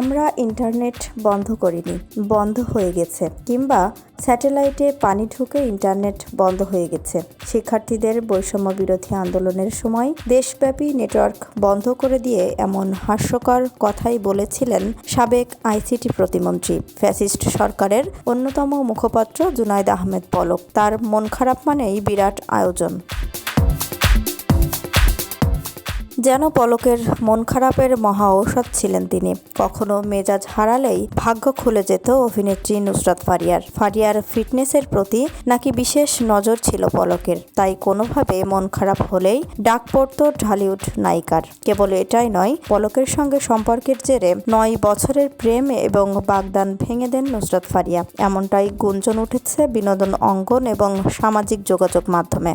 আমরা ইন্টারনেট বন্ধ করিনি, বন্ধ হয়ে গেছে। কিংবা স্যাটেলাইটে পানি ঢুকে ইন্টারনেট বন্ধ হয়ে গেছে। শিক্ষার্থীদের বৈষম্য বিরোধী আন্দোলনের সময় দেশব্যাপী নেটওয়ার্ক বন্ধ করে দিয়ে এমন হাস্যকর কথাই বলেছিলেন সাবেক আইসিটি প্রতিমন্ত্রী। ফ্যাসিস্ট সরকারের অন্যতম মুখপাত্র জুনায়দ আহমেদ পলক। তার মন খারাপ মানেই বিরাট আয়োজন। যেন পলকের মন খারাপের মহা ঔষধ ছিলেন তিনি। কখনো মেজাজ হারালেই ভাগ্য খুলে যেত অভিনেত্রী নুসরাত ফারিয়ার। ফারিয়ার ফিটনেসের প্রতি নাকি বিশেষ নজর ছিল পলকের। তাই কোনোভাবে মন খারাপ হলেই ডাক পড়ত ঢালিউড নায়িকার। কেবল এটাই নয়, পলকের সঙ্গে সম্পর্কের জেরে নয় বছরের প্রেম এবং বাগদান ভেঙে দেন নুসরাত ফারিয়া। এমনটাই গুঞ্জন উঠেছে বিনোদন অঙ্গন এবং সামাজিক যোগাযোগ মাধ্যমে।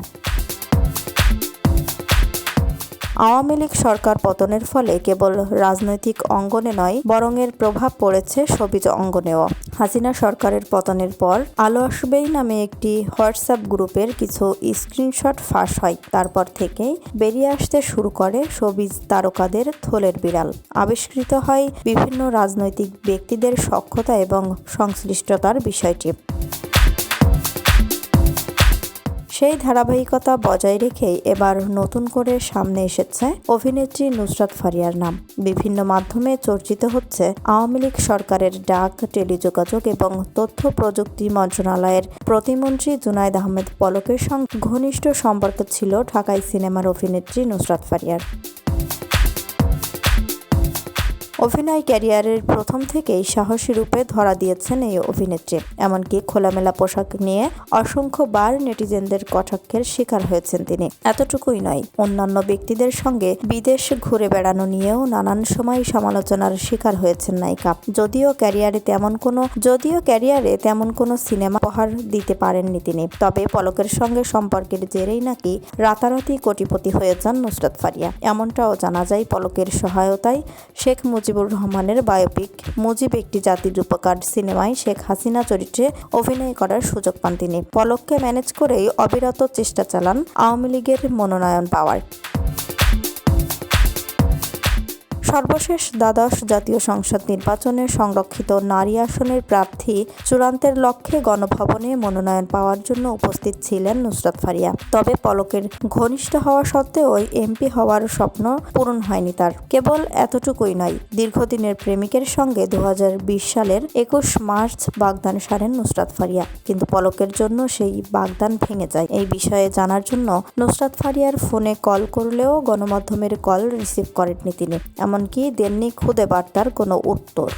আওয়ামী লীগ সরকার পতনের ফলে কেবল রাজনৈতিক অঙ্গনে নয়, বরং এর প্রভাব পড়েছে সবিজ অঙ্গনেও। হাসিনা সরকারের পতনের পর আলো আসবেই নামে একটি হোয়াটসঅ্যাপ গ্রুপের কিছু স্ক্রিনশট ফাঁস হয়। তারপর থেকেই বেরিয়ে আসতে শুরু করে সবিজ তারকাদের থলের বিড়াল। আবিষ্কৃত হয় বিভিন্ন রাজনৈতিক ব্যক্তিদের সক্ষতা এবং সংশ্লিষ্টতার বিষয়টি। সেই ধারাবাহিকতা বজায় রেখেই এবার নতুন করে সামনে এসেছে অভিনেত্রী নুসরাত ফারিয়ার নাম। বিভিন্ন মাধ্যমে চর্চিত হচ্ছে আওয়ামী লীগ সরকারের ডাক, টেলিযোগাযোগ এবং তথ্য প্রযুক্তি মন্ত্রণালয়ের প্রতিমন্ত্রী জুনায়দ আহমেদ পলকের সঙ্গে ঘনিষ্ঠ সম্পর্ক ছিল ঢাকাই সিনেমার অভিনেত্রী নুসরাত ফারিয়ার। অভিনয় ক্যারিয়ারের প্রথম থেকেই সাহসী রূপে ধরা দিয়েছেন এই অভিনেত্রী। এমনকি খোলামেলা পোশাক নিয়ে অসংখ্যবার নেটিজেনদের কটাক্ষের শিকার হয়েছেন তিনি। এতটুকুই নয়, অন্যান্য ব্যক্তিদের সঙ্গে বিদেশ ঘুরে বেড়ানো নিয়েও নানান সময় সমালোচনার শিকার হয়েছেন নায়িকা। যদিও ক্যারিয়ারে তেমন কোনো যদিও ক্যারিয়ারে তেমন কোনো সিনেমা উপহার দিতে পারেননি তিনি, তবে পলকের সঙ্গে সম্পর্কের জেরেই নাকি রাতারাতি কোটিপতি হয়ে যান নুসরাত ফারিয়া। এমনটাও জানা যায় পলকের সহায়তায় শেখ মুজিব মুজিবুর রহমানের বায়োপিক, মুজিব একটি জাতির রূপকার সিনেমায় শেখ হাসিনা চরিত্রে অভিনয় করার সুযোগ পান তিনি। পলককে ম্যানেজ করেই অবিরত চেষ্টা চালান আওয়ামী লীগের মনোনয়ন পাওয়ার। সর্বশেষ দ্বাদশ জাতীয় সংসদ নির্বাচনে সংরক্ষিত নারী আসনের প্রার্থী চূড়ান্তের লক্ষ্যে গণভবনে মনোনয়ন পাওয়ার জন্য উপস্থিত ছিলেন নুসরাত ফারিয়া। তবে পলকের ঘনিষ্ঠ হওয়া সত্ত্বেও এমপি হওয়ার স্বপ্ন পূরণ হয়নি তার। কেবল এতটুকুই নয়, দীর্ঘদিনের প্রেমিকের সঙ্গে দু হাজার বিশ সালের একুশ মার্চ বাগদান সারেন নুসরাত ফারিয়া। কিন্তু পলকের জন্য সেই বাগদান ভেঙে যায়। এই বিষয়ে জানার জন্য নুসরাত ফারিয়ার ফোনে কল করলেও গণমাধ্যমের কল রিসিভ করেননি তিনি। এমন এমনকি দেননি খুদে বার্তার কোনো উত্তর।